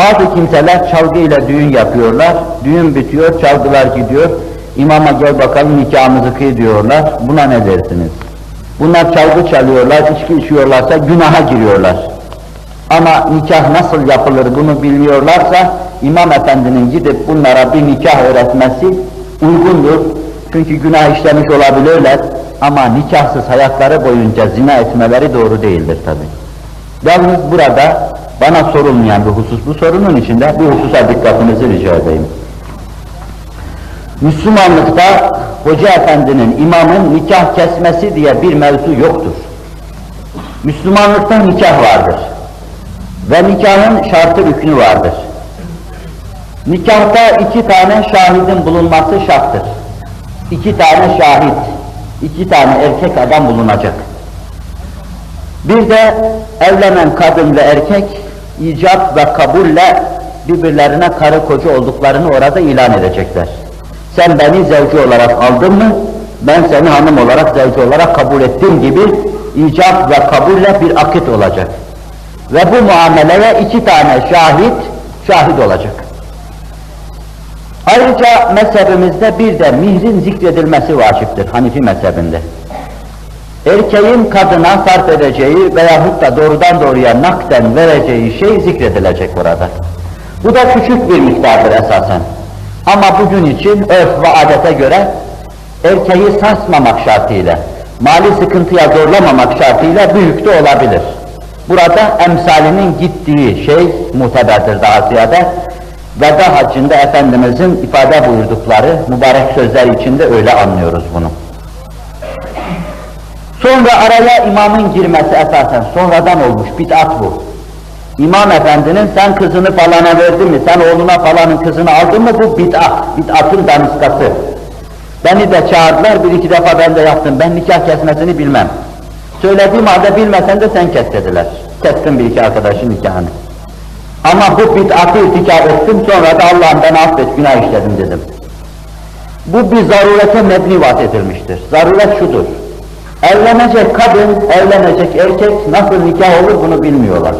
Bazı kimseler çalgı ile düğün yapıyorlar. Düğün bitiyor, çalgılar gidiyor. İmama gel bakalım nikahımızı kıy diyorlar. Buna ne dersiniz? Bunlar çalgı çalıyorlar, içki içiyorlarsa günaha giriyorlar. Ama nikah nasıl yapılır bunu bilmiyorlarsa İmam Efendi'nin gidip bunlara bir nikah öğretmesi uygundur. Çünkü günah işlemiş olabilirler ama nikahsız hayatları boyunca zina etmeleri doğru değildir tabi. Yalnız burada bana sorulmayan bir husus bu sorunun içinde bir hususa dikkatinizi rica edeyim. Müslümanlıkta Hoca Efendi'nin imamın nikah kesmesi diye bir mevzu yoktur. Müslümanlıkta nikah vardır. Ve nikahın şartı rüknü vardır. Nikahta iki tane şahidin bulunması şarttır. İki tane şahit, iki tane erkek adam bulunacak. Bir de evlenen kadın ve erkek icap ve kabulle birbirlerine karı koca olduklarını orada ilan edecekler. Sen beni zevci olarak aldın mı, ben seni hanım olarak zevci olarak kabul ettim gibi icap ve kabulle bir akit olacak. Ve bu muameleye iki tane şahit, şahit olacak. Ayrıca mezhebimizde bir de mihrin zikredilmesi vaciptir Hanifi mezhebinde. Erkeğin kadına sarf edeceği veyahut da doğrudan doğruya nakden vereceği şey zikredilecek orada. Bu da küçük bir miktardır esasen. Ama bugün için örf ve adete göre erkeği sarsmamak şartıyla, mali sıkıntıya zorlamamak şartıyla büyük de olabilir. Burada emsalinin gittiği şey muteberdir daha ziyade. Veda haccında Efendimizin ifade buyurdukları mübarek sözler içinde öyle anlıyoruz bunu. Sonra araya imamın girmesi esasen sonradan olmuş bid'at bu. İmam efendinin sen kızını falana verdin mi, sen oğluna falanın kızını aldın mı bu bid'at, bid'atın daniskası. Beni de çağırdılar, bir iki defa ben de yaptım, ben nikah kesmesini bilmem. Söylediğim halde bilmesen de sen kes dediler. Kestim bir iki arkadaşın nikahını. Ama bu bid'atı irtikap ettim, sonra da Allah'ım ben affet, günah işledim dedim. Bu bir zarurete mebni vaat edilmiştir. Zaruret şudur. Evlenecek kadın, evlenecek erkek nasıl nikah olur bunu bilmiyorlar.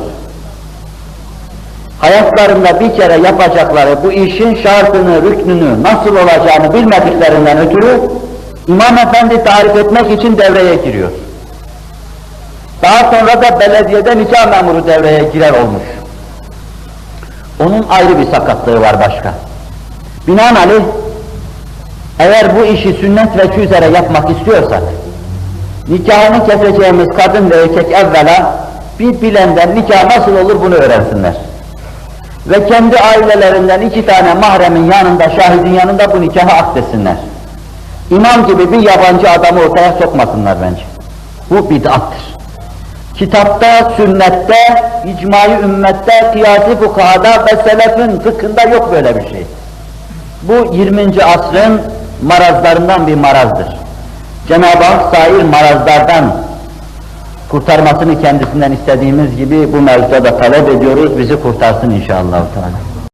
Hayatlarında bir kere yapacakları bu işin şartını, rüknünü, nasıl olacağını bilmediklerinden ötürü İmam Efendi tarif etmek için devreye giriyor. Daha sonra da belediyede nikah memuru devreye girer olmuş. Onun ayrı bir sakatlığı var başka. Binaenaleyh eğer bu işi sünnet ve üzere yapmak istiyorsak nikahını keseceğimiz kadın ve erkek evvela bir bilenden nikah nasıl olur bunu öğrensinler. Ve kendi ailelerinden iki tane mahremin yanında, şahidin yanında bu nikahı akdesinler. İmam gibi bir yabancı adamı ortaya sokmasınlar bence. Bu bid'attır. Kitapta, sünnette, icmai ümmette, kıyasi fukahada ve selefin fıkhında yok böyle bir şey. Bu 20. asrın marazlarından bir marazdır. Cenab-ı Hak sair marazlardan kurtarmasını kendisinden istediğimiz gibi bu mevzuda da talep ediyoruz. Bizi kurtarsın inşallah. Teala.